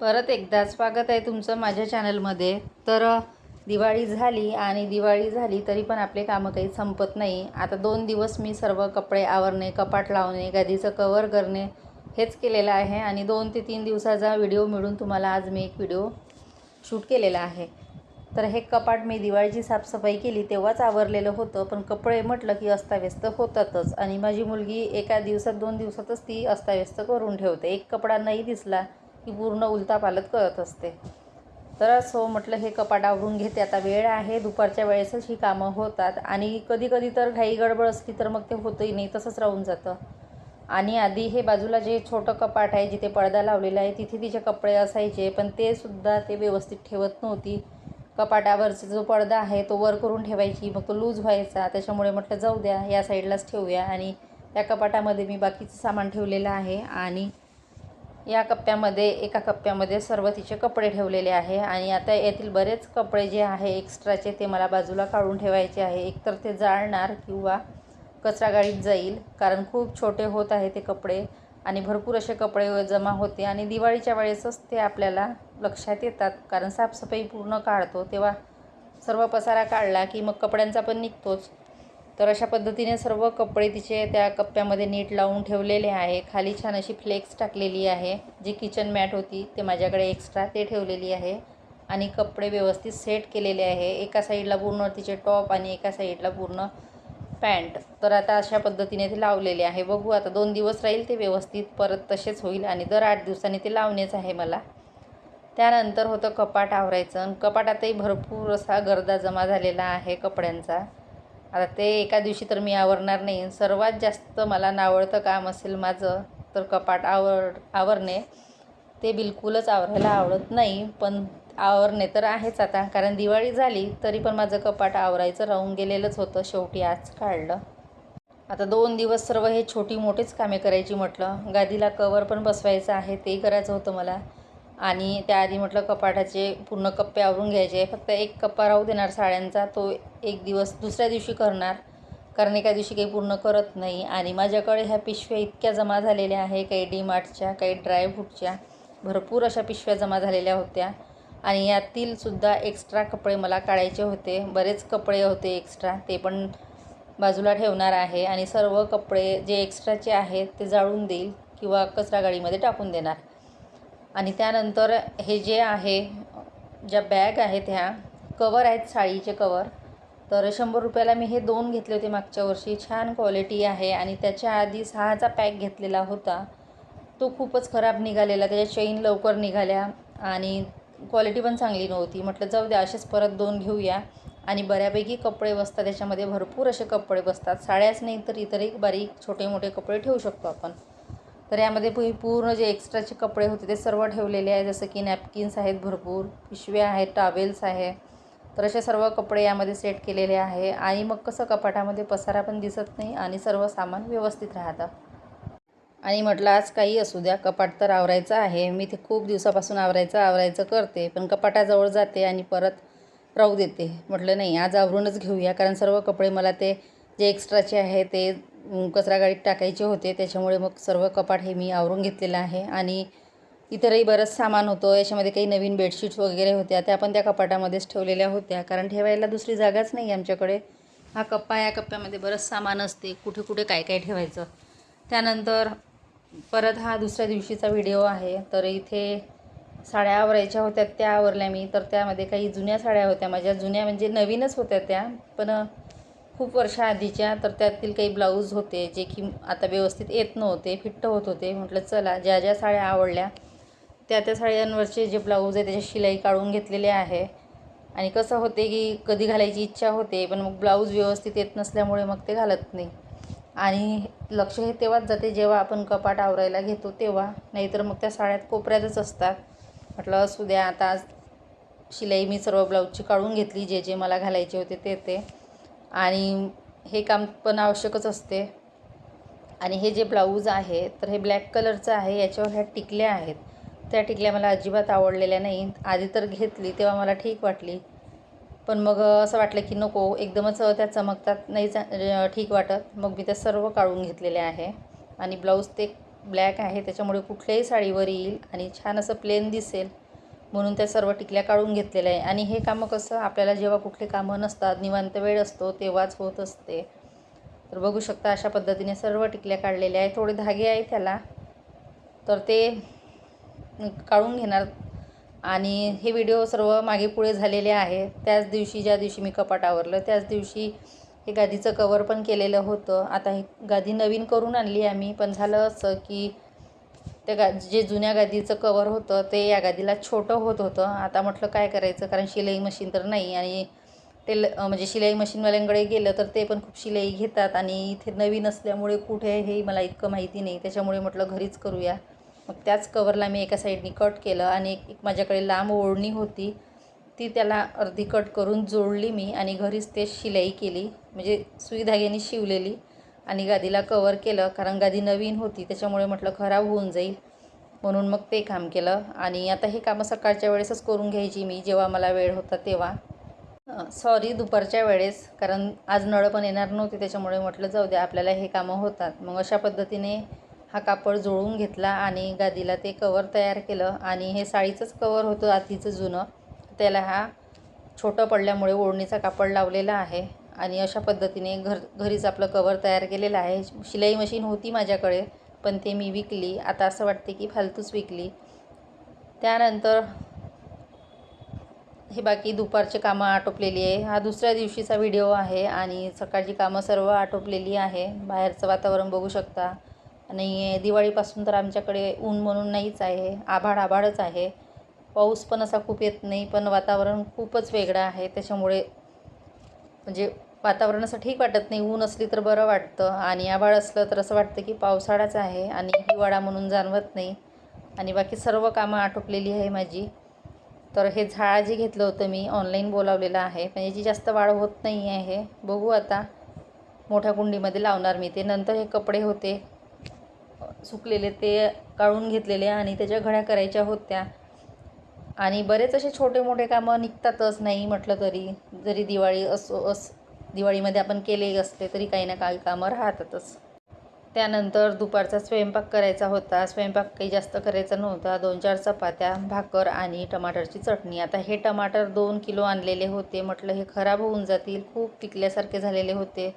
परत एकदा स्वागत आहे तुमचं माझ्या चॅनलमध्ये. तर दिवाळी झाली आणि दिवाळी झाली तरी पण आपले कामं काही संपत नाही. आता दोन दिवस मी सर्व कपडे आवरणे कपाट लावणे गादीचं कवर करणे हेच केलेलं आहे आणि दोन ते तीन दिवसाचा व्हिडिओ मिळून तुम्हाला आज मी एक व्हिडिओ शूट केलेला आहे. तर हे कपाट मी दिवाळीची साफसफाई केली तेव्हाच आवरलेलं होतं पण कपडे म्हटलं की अस्ताव्यस्त होतातच आणि माझी मुलगी एका दिवसात दोन दिवसातच ती अस्ताव्यस्त करून ठेवते. एक कपडा नाही दिसला की पूर्ण उलतापालत करत असते. तर हो म्हटलं हे कपाट आवरून घेते आता वेळ आहे दुपारच्या वेळेसच ही कामं होतात. आणि कधी कधी तर घाई गडबड असली तर मग ते होतही नाही तसंच राहून जातं. आणि आधी हे बाजूला जे छोटं कपाट आहे जिथे पडदा लावलेला आहे तिथे तिचे कपडे असायचे पण ते सुद्धा ते व्यवस्थित ठेवत नव्हती. कपाटावरचा जो पडदा आहे तो वर करून ठेवायची मग तो लूज व्हायचा. त्याच्यामुळे म्हटलं जाऊ द्या या साईडलाच ठेवूया. आणि त्या कपाटामध्ये मी बाकीचं सामान ठेवलेलं आहे. आणि या कप्प्यामध्ये एका कप्प्यामध्ये सर्व तिचे कपडे ठेवलेले आहे आणि आता येथील बरेच कपडे जे आहे एक्स्ट्राचे ते मला बाजूला काढून ठेवायचे आहे. एकतर ते जाळणार किंवा कचरा गाडीत जाईल कारण खूप छोटे होत आहे ते कपडे आणि भरपूर असे कपडे जमा होते आणि दिवाळीच्या वेळेसच ते आपल्याला लक्षात येतात कारण साफसफाई पूर्ण काढतो तेव्हा सर्व पसारा काढला की मग कपड्यांचा पण निघतोच. तर अशा पद्धतीने सर्व कपडे तिचे त्या कप्प्यामध्ये नीट लावून ठेवलेले आहे. खाली छान अशी फ्लेक्स टाकलेली आहे. जी किचन मॅट होती ते माझ्याकडे एक्स्ट्रा ते ठेवलेली आहे. आणि कपडे व्यवस्थित सेट केलेले आहे. एका साईडला पूर्ण तिचे टॉप आणि एका साईडला पूर्ण पॅन्ट. तर आता अशा पद्धतीने ते लावलेले आहे. बघू आता दोन दिवस राहील ते व्यवस्थित. परत तसेच होईल आणि दर आठ दिवसांनी ते लावणेच आहे मला. त्यानंतर होतं कपाट आवरायचं. आणि कपाटातही भरपूर असा गर्दा जमा झालेला आहे कपड्यांचा. आता ते एका दिवशी तर मी आवरणार नाही. सर्वात जास्त मला नावडतं काम असेल माझं तर कपाट आवर आवरणे. ते बिलकुलच आवरायला आवडत नाही पण आवरणे तर आहेच आता. कारण दिवाळी झाली तरी पण माझं कपाट आवरायचं राहून गेलेलंच होतं शेवटी आज काढलं. आता दोन दिवस सर्व हे छोटी मोठीच कामे करायची म्हटलं. गादीला कवर पण बसवायचं आहे ते करायचं होतं मला. आणि त्याआधी म्हटलं कपाटाचे पूर्ण कप्पे आवरून घ्यायचे. फक्त एक कप्पा राहू देणार साड्यांचा. तो एक दिवस दुसऱ्या दिवशी करणार. कारण एका दिवशी काही पूर्ण करत नाही. आणि माझ्याकडे ह्या पिशव्या इतक्या जमा झालेल्या आहे. काही डीमार्टच्या काही ड्रायफ्रूटच्या भरपूर अशा पिशव्या जमा झालेल्या होत्या. आणि यातील सुद्धा एक्स्ट्रा कपडे मला काढायचे होते. बरेच कपडे होते एक्स्ट्रा. ते पण बाजूला ठेवणार आहे. आणि सर्व कपडे जे एक्स्ट्राचे आहेत ते जाळून देईल किंवा कचरा गाडीमध्ये टाकून देणार. आणि त्यानंतर हे जे आहे ज्या बॅग आहेत ह्या कवर आहेत साडीचे कवर तर शंभर रुपयाला मी हे दोन घेतले होते मागच्या वर्षी. छान क्वालिटी आहे आणि त्याच्या आधी सहाचा पॅक घेतलेला होता. तो खूपच खराब निघालेला त्याच्या चेन लवकर निघाल्या आणि क्वालिटी पण चांगली नव्हती. म्हटलं जाऊ द्या असेच परत दोन घेऊया. आणि बऱ्यापैकी कपडे बसतात त्याच्यामध्ये भरपूर असे कपडे बसतात. साड्याच नाही तर इतरही बारीक छोटे मोठे कपडे ठेवू शकतो आपण. तर यामध्ये पूर्ण जे एक्स्ट्राचे कपडे होते ते सर्व ठेवलेले आहे जसं की नॅपकिन्स आहेत भरपूर पिशव्या आहेत टावेल्स आहे. तर असे सर्व कपडे यामध्ये सेट केलेले आहे. आणि मग कसं कपाटामध्ये पसारा पण दिसत नाही आणि सर्व सामान व्यवस्थित राहतं. आणि म्हटलं आज काही असू द्या कपाट तर आवरायचं आहे. मी ते खूप दिवसापासून आवरायचं आवरायचं करते पण कपाटाजवळ जाते आणि परत राहू देते. म्हटलं नाही आज आवरूनच घेऊया कारण सर्व कपडे मला ते जे एक्स्ट्राचे आहे ते कचरा गाडीत टाकायचे होते. त्याच्यामुळे मग सर्व कपाट हे मी आवरून घेतलेलं आहे. आणि इतरही बरंच सामान होतं. याच्यामध्ये काही नवीन बेडशीट्स वगैरे होत्या. त्या पण त्या कपाटामध्येच ठेवलेल्या होत्या. कारण ठेवायला दुसरी जागाच नाही आमच्याकडे. हा कप्पा या कप्प्यामध्ये बरंच सामान असते. कुठे कुठे काय काय ठेवायचं. त्यानंतर परत हा दुसऱ्या दिवशीचा व्हिडिओ आहे. तर इथे साड्या आवरायच्या होत्या त्या आवरल्या मी. तर त्यामध्ये काही जुन्या साड्या होत्या. माझ्या जुन्या म्हणजे नवीनच होत्या त्या. पण खूप वर्षाआधीच्या तर त्यातील काही ब्लाऊज होते जे की आता व्यवस्थित येत नव्हते फिट्ट होत होते. म्हटलं चला ज्या ज्या साड्या आवडल्या त्या त्या साड्यांवरचे जे ब्लाऊज आहे त्याची शिलाई काढून घेतलेले आहे. आणि कसं होते की कधी घालायची इच्छा होते पण मग ब्लाऊज व्यवस्थित येत नसल्यामुळे मग ते घालत नाही. आणि लक्ष हे तेव्हाच जाते जेव्हा आपण कपाट आवरायला घेतो तेव्हा नाहीतर मग त्या साड्यात कोपऱ्यातच असतात. म्हटलं असू द्या आता आज शिलाई मी सर्व ब्लाऊजची काढून घेतली जे जे मला घालायचे होते ते ते. आणि हे काम पण आवश्यकच असते. आणि हे जे ब्लाऊज आहे तर हे ब्लॅक कलरचं आहे याच्यावर ह्या टिकल्या आहेत. त्या टिकल्या मला अजिबात आवडलेल्या नाही आधी तर घेतली तेव्हा मला ठीक वाटली. पण मग असं वाटलं की नको एकदमच त्या चमकतात नाही चा ठीक वाटत. मग मी त्या सर्व काढून घेतलेल्या आहे. आणि ब्लाऊज ते ब्लॅक आहे त्याच्यामुळे कुठल्याही साडीवर येईल आणि छान असं प्लेन दिसेल. म्हणून त्या सर्व टिकल्या काढून घेतलेल्या आहे. आणि हे कामं कसं आपल्याला जेव्हा कुठले कामं नसतात निवांत वेळ असतो तेव्हाच होत असते. तर बघू शकता अशा पद्धतीने सर्व टिकल्या काढलेल्या आहे थोडे धागे आहे त्याला. तर ते काढून घेणार. आणि हे व्हिडिओ सर्व मागे पुढे झालेले आहे त्याच दिवशी ज्या दिवशी मी कपाट आवरलं त्याच दिवशी हे गादीचं कवर पण केलेलं होतं. आता हे गादी नवीन करून आणली आम्ही. पण झालं असं की त्या गा जे जुन्या गादीचं कवर होतं ते या गादीला छोटं होत होतं. आता म्हटलं काय करायचं? कारण शिलाई मशीन तर नाही. आणि ते ल म्हणजे शिलाई मशीनवाल्यांकडे गेलं तर ते पण खूप शिलाई घेतात. आणि इथे नवीन असल्यामुळे कुठे हे मला इतकं माहिती नाही. त्याच्यामुळे म्हटलं घरीच करूया. मग त्याच कवरला मी एका साईडनी कट केलं. आणि एक एक माझ्याकडे लांब ओढणी होती. ती त्याला अर्धी कट करून जोडली मी. आणि घरीच ते शिलाई केली. म्हणजे सुई धाग्याने शिवलेली. आणि गादीला कवर केलं कारण गादी नवीन होती त्याच्यामुळे म्हटलं खराब होऊन जाईल. म्हणून मग ते काम केलं. आणि आता हे कामं सकाळच्या वेळेसच करून घ्यायची मी जेव्हा मला वेळ होता तेव्हा. सॉरी दुपारच्या वेळेस कारण आज नळ पण येणार नव्हती त्याच्यामुळे म्हटलं जाऊ द्या आपल्याला हे कामं होतात. मग अशा पद्धतीने हा कापड जुळून घेतला आणि गादीला ते कवर तयार केलं. आणि हे साडीचंच कवर होतं आधीचं जुनं. त्याला हा छोटं पडल्यामुळे ओढणीचा कापड लावलेला आहे. आणि अशा पद्धतीने घर घरीच आपलं कवर तयार केलेलं आहे. शिलाई मशीन होती माझ्याकडे पण ते मी विकली. आता असं वाटते की फालतूच विकली. त्यानंतर हे बाकी दुपारचे कामं आटोपलेली आहे. हा दुसऱ्या दिवशीचा व्हिडिओ आहे आणि सकाळची कामं सर्व आटोपलेली आहे. बाहेरचं वातावरण बघू शकता. आणि दिवाळीपासून तर आमच्याकडे ऊन म्हणून नाहीच आहे. आभाळ आभाळच आहे. पाऊस पण असा खूप येत नाही पण वातावरण खूपच वेगळं आहे. त्याच्यामुळे म्हणजे वातावरण असं ठीक वाटत नाही ऊन असली तर बरं वाटतं. आणि आभाळ असलं तर असं वाटतं की पावसाळाच आहे आणि हिवाळा म्हणून जाणवत नाही. आणि बाकी सर्व कामं आटोपलेली आहे माझी. तर हे झाड जे घेतलं होतं मी ऑनलाईन बोलावलेलं आहे. पण याची जास्त वाढ होत नाही आहे. बघू आता. मोठ्या कुंडीमध्ये लावणार मी ते. नंतर हे कपडे होते. सुकलेले ते काढून घेतलेले आणि त्याच्या घड्या करायच्या होत्या. आणि बरेच असे छोटे मोठे कामं निघतातच नाही म्हटलं तरी. जरी दिवाळी असो अस दिवाळीमध्ये आपण केले असते तरी काही ना काही कामं राहतातच. त्यानंतर दुपारचा स्वयंपाक करायचा होता. स्वयंपाक काही जास्त करायचा नव्हता. दोन चार चपात्या भाकर आणि टमाटरची चटणी. आता हे टमाटर दोन किलो आणलेले होते. म्हटलं हे खराब होऊन जातील. खूप पिकल्यासारखे झालेले होते.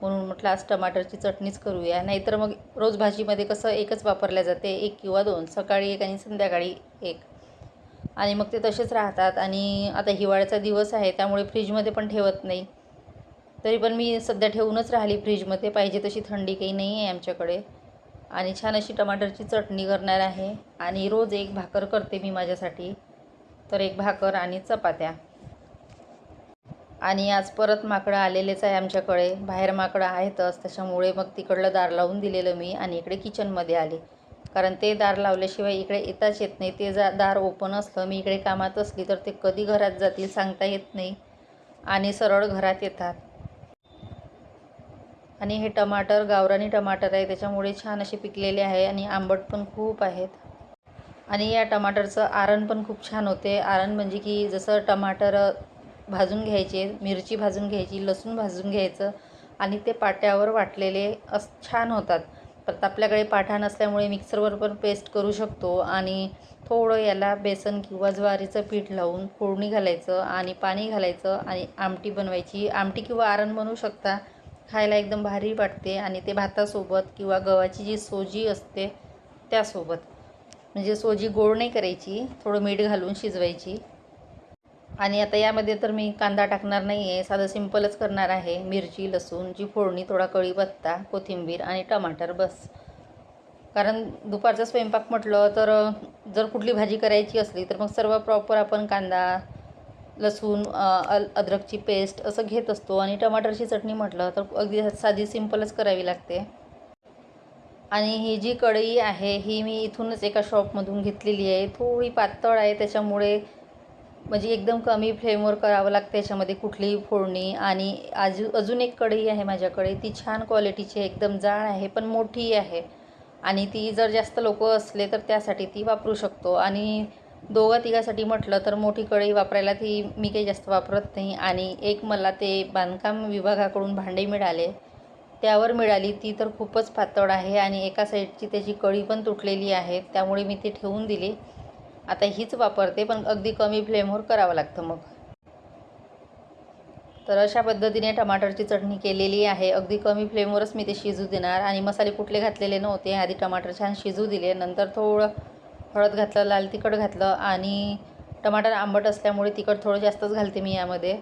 म्हणून म्हटलं आज टमाटरची चटणीच करूया. नाहीतर मग रोज भाजीमध्ये कसं एकच वापरल्या जाते. एक किंवा दोन. सकाळी एक आणि संध्याकाळी एक. आणि मग ते तसेच राहतात. आणि आता हिवाळ्याचा दिवस आहे. त्यामुळे फ्रीजमध्ये पण ठेवत नाही. तरी पण मी सध्या ठेवूनच राहिली फ्रीजमध्ये. पाहिजे तशी थंडी काही नाही आहे आमच्याकडे. आणि छान अशी टमाटरची चटणी करणार आहे. आणि रोज एक भाकर करते मी माझ्यासाठी. तर एक भाकर आणि चपात्या. आणि आज परत माकडं आलेलेच आहे आमच्याकडे. बाहेर माकडं आहेतच. त्याच्यामुळे मग तिकडलं दार लावून दिलेलं मी आणि इकडे किचनमध्ये आले. कारण ते दार लावल्याशिवाय इकडे येताच येत नाही. ते जा दार ओपन असलं मी इकडे कामात असली तर ते कधी घरात जातील सांगता येत नाही. आणि सरळ घरात येतात. आणि हे टमाटर गावरानी टमाटर आहे त्याच्यामुळे छान असे पिकलेले आहे आणि आंबट पण खूप आहेत. आणि या टमाटरचं आरण पण खूप छान होते. आरण म्हणजे की जसं टमाटर भाजून घ्यायचे मिरची भाजून घ्यायची लसूण भाजून घ्यायचं आणि ते पाट्यावर वाटलेले अस छान होतात. परत आपल्याकडे पाठा नसल्यामुळे मिक्सरवर पण पेस्ट करू शकतो आणि थोडं याला बेसन किंवा ज्वारीचं पीठ लावून फोडणी घालायचं आणि पाणी घालायचं आणि आमटी बनवायची. आमटी किंवा आरण बनवू शकता. खायला एकदम भारी वाटते आणि ते भातासोबत किंवा गव्हाची जी सोजी असते त्यासोबत. म्हणजे सोजी गोड नाही करायची थोडं मीठ घालून शिजवायची. आणि आता यामध्ये तर मी कांदा टाकणार नाही आहे साधं सिंपलच करणार आहे. मिरची लसूण जी फोडणी थोडा कळीपत्ता कोथिंबीर आणि टमाटर बस. कारण दुपारचा स्वयंपाक म्हटलं तर जर कुठली भाजी करायची असली तर मग सर्व प्रॉपर आपण कांदा लसूण अल अद्रकची पेस्ट असं घेत असतो आणि टमाटरची चटणी म्हटलं तर अगदी साधी सिंपलच करावी लागते. आणि ही जी कढई आहे ही मी इथूनच एका शॉपमधून घेतलेली आहे. थोडी पातळ आहे त्याच्यामुळे म्हणजे एकदम कमी फ्लेमवर करावं लागतं. याच्यामध्ये कुठलीही फोडणी आणि आजू अजून एक कढई आहे माझ्याकडे. ती छान क्वालिटीची एकदम जाड आहे पण मोठी आहे. आणि ती जर जास्त लोक असले तर त्यासाठी ती वापरू शकतो. आणि दोघा तिघासाठी म्हटलं तर मोठी कढई वापरायला ती मी काही जास्त वापरत नाही. आणि एक मला ते बांधकाम विभागाकडून भांडे मिळाले. त्यावर मिळाली ती तर खूपच पातळ आहे आणि एका साईडची त्याची कळी पण तुटलेली आहे. त्यामुळे मी ती ठेवून दिली. आता हीच वापरते पण अगदी कमी फ्लेमवर करावं लागतं मग. तर अशा पद्धतीने टमाटरची चटणी केलेली आहे. अगदी कमी फ्लेमवरच मी ते शिजू देणार. आणि मसाले कुठले घातलेले नव्हते. आधी टमाटर छान शिजू दिले. नंतर थोडं हळद घातलं लाल तिखट घातलं आणि टमाटर आंबट असल्यामुळे तिखट थोडं जास्तच घालते मी यामध्ये.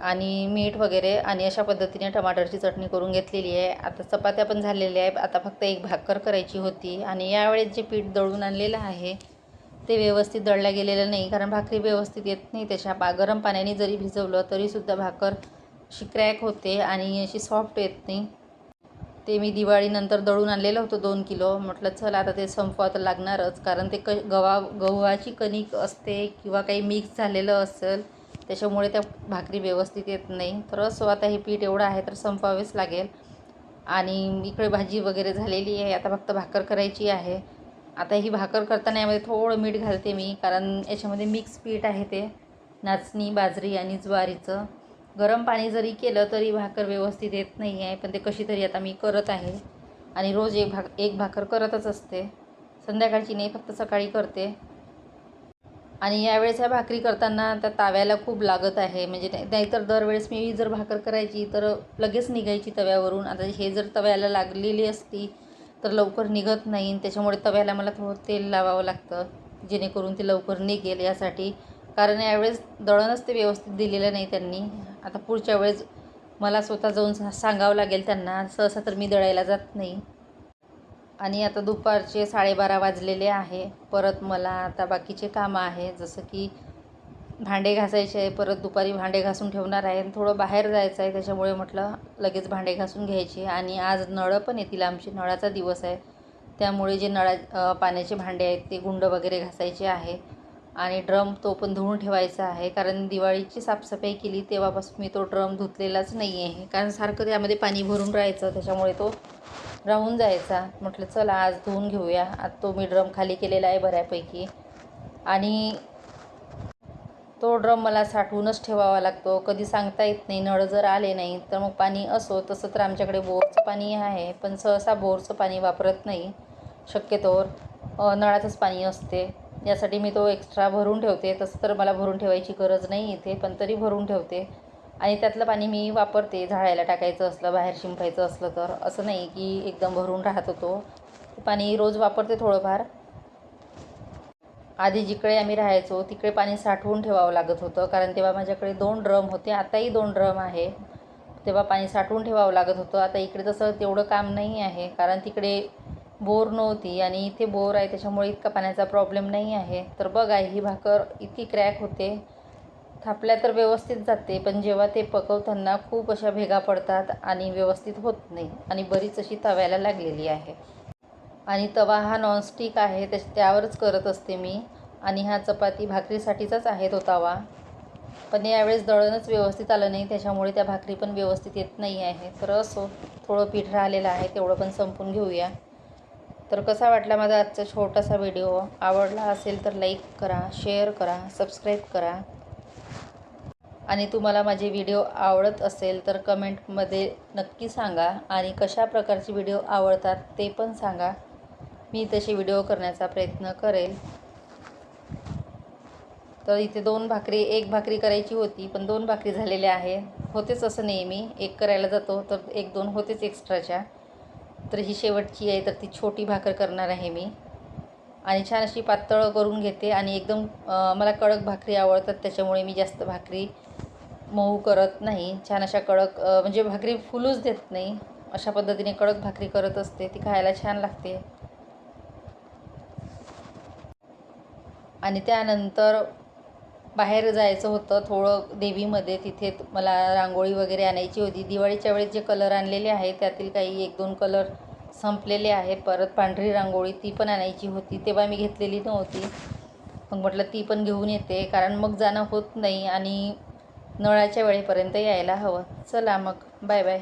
आणि मीठ वगैरे आणि अशा पद्धतीने टमाटरची चटणी करून घेतलेली आहे. आता चपात्या पण झालेल्या आहे आता फक्त एक भाकर करायची होती आणि यावेळेस जे पीठ दळून आणलेलं आहे ते व्यवस्थित दळल्या गेलेलं नाही. कारण भाकरी व्यवस्थित येत नाही. त्याच्या पा गरम पाण्याने जरी भिजवलं तरीसुद्धा भाकर शिक्रॅक क्रॅक होते आणि अशी सॉफ्ट येत नाही. ते मी दिवाळीनंतर दळून आणलेलं होतं दोन किलो. म्हटलं चल आता ते संपवा तर लागणारच. कारण ते क गवा गव्हाची कणिक असते किंवा काही मिक्स झालेलं असेल त्याच्यामुळे त्या भाकरी व्यवस्थित येत नाही. तर असो आता हे पीठ एवढं आहे तर संपवावेच लागेल. आणि इकडे भाजी वगैरे झालेली आहे. आता फक्त भाकर करायची आहे. आता ही भाकर करताना यामध्ये थोडं मीठ घालते मी कारण याच्यामध्ये मिक्स पीठ आहे ते. नाचणी बाजरी आणि ज्वारीचं. गरम पाणी जरी केलं तरी भाकर व्यवस्थित येत नाही आहे पण ते कशी तरी आता मी करत आहे. आणि रोज एक भाक एक भाकर करतच असते. संध्याकाळची नाही फक्त सकाळी करते. आणि यावेळेस ह्या भाकरी करताना त्या ताव्याला खूप लागत आहे. म्हणजे नाहीतर दरवेळेस मी जर भाकर करायची तर लगेच निघायची तव्यावरून. आता हे जर तव्याला लागलेली असती तर लवकर निघत नाही. त्याच्यामुळे तव्याला मला थोडं तेल लावावं लागतं जेणेकरून ते लवकर निघेल यासाठी. कारण यावेळेस दळणच ते व्यवस्थित दिलेलं नाही त्यांनी. आता पुढच्या वेळेस मला स्वतः जाऊन सांगावं लागेल त्यांना. सहसा तर मी दळायला जात नाही. आणि आता दुपारचे साडेबारा वाजलेले आहे. परत मला आता बाकीचे कामं आहे. जसं की भांडे घासायचे आहे. परत दुपारी भांडे घासून ठेवणार आहे. थोडं बाहेर जायचं आहे. त्याच्यामुळे म्हटलं लगेच भांडे घासून घ्यायचे. आणि आज नळं पण येतील. आमचे नळाचा दिवस आहे. त्यामुळे जे नळा पाण्याचे भांडे आहेत ते गुंड वगैरे घासायचे आहे. आणि ड्रम तो पण धुवून ठेवायचा आहे. कारण दिवाळीची साफसफाई केली तेव्हापासून मी तो ड्रम धुतलेलाच नाही आहे कारण सारखं त्यामध्ये पाणी भरून राहायचं त्याच्यामुळे तो राहून जायचा. म्हटलं चला आज धुवून घेऊया. आज तो मी ड्रम खाली केलेला आहे बऱ्यापैकी. आणि तो ड्रम मला साठवूनच ठेवावा लागतो. कधी सांगता येत नाही. नळ जर आले नाही तर मग पाणी असो. तसं तर आमच्याकडे बोरचं पाणी आहे. पण सहसा बोरचं पाणी वापरत नाही. शक्यतोवर नळाचंच पाणी असते. यासाठी मी तो एक्स्ट्रा भरून ठेवते. तसं तर मला भरून ठेवायची गरज नाही इथे पण तरी भरून ठेवते. आणि त्यातलं पाणी मी वापरते. झाडायला टाकायचं असलं बाहेर शिंपायचं असलं तर. असं नाही की एकदम भरून राहत होतो पाणी रोज वापरते थोडंफार. आधी जिकडे आम्ही राहायचो तिकडे पाणी साठवून ठेवावं लागत होतं. कारण तेव्हा माझ्याकडे दोन ड्रम होते. आताही दोन ड्रम आहे. तेव्हा पाणी साठवून ठेवावं लागत होतं. आता इकडे तसं तेवढं काम नाही आहे. कारण तिकडे बोर नव्हती आणि इथे बोर आहे त्याच्यामुळे इतका पाण्याचा प्रॉब्लेम नाही आहे. तर बघा ही भाकर इतकी क्रॅक होते. थापल्या तर व्यवस्थित जाते पण जेव्हा ते पकवताना खूप अशा भेगा पडतात आणि व्यवस्थित होत नाही आणि बरीच अशी तव्याला लागलेली आहे. आणि तवा हा नॉनस्टिक आहे त्या त्यावरच करत असते मी. आणि हा चपाती भाकरीसाठीचाच आहे तो तवा. पण यावेळेस दळणच व्यवस्थित आलं नाही त्याच्यामुळे त्या भाकरी पण व्यवस्थित येत नाही आहे. तर असो थोडं पीठ राहिलेलं आहे तेवढं पण संपून घेऊया. तर कसा वाटला माझा आजचा छोटासा व्हिडिओ? आवडला असेल तर लाईक करा शेअर करा सबस्क्राईब करा. आणि तुम्हाला माझे व्हिडिओ आवडत असेल तर कमेंटमध्ये नक्की सांगा. आणि कशा प्रकारचे व्हिडिओ आवडतात ते पण सांगा. मी तसे व्हिडिओ करण्याचा प्रयत्न करेल. तर इथे दोन भाकरी एक भाकरी करायची होती पण दोन भाकरी झालेल्या आहे होतेच असं नेहमी. एक करायला जातो तर एक दोन होतेच एक्स्ट्राच्या तर ही शेवटची आहे तर ती छोटी भाकर करणार आहे मी. आणि छान अशी पातळ करून घेते आणि एकदम मला कडक भाकरी आवडतात त्याच्यामुळे मी जास्त भाकरी मऊ करत नाही. छान अशा कडक म्हणजे भाकरी फुलूच देत नाही. अशा पद्धतीने कडक भाकरी करत असते ती खायला छान लागते. आणि त्यानंतर बाहेर जायचं होतं थोडं देवीमध्ये तिथे मला रांगोळी वगैरे आणायची होती. दिवाळीच्या वेळेस जे कलर आणलेले आहे त्यातील काही एक दोन कलर संपलेले आहेत. परत पांढरी रांगोळी ती पण आणायची होती. तेव्हा मी घेतलेली नव्हती. मग म्हटलं ती पण घेऊन येते. कारण मग जाणं होत नाही आणि नळाच्या वेळेपर्यंत यायला हवं. चला मग. Bye bye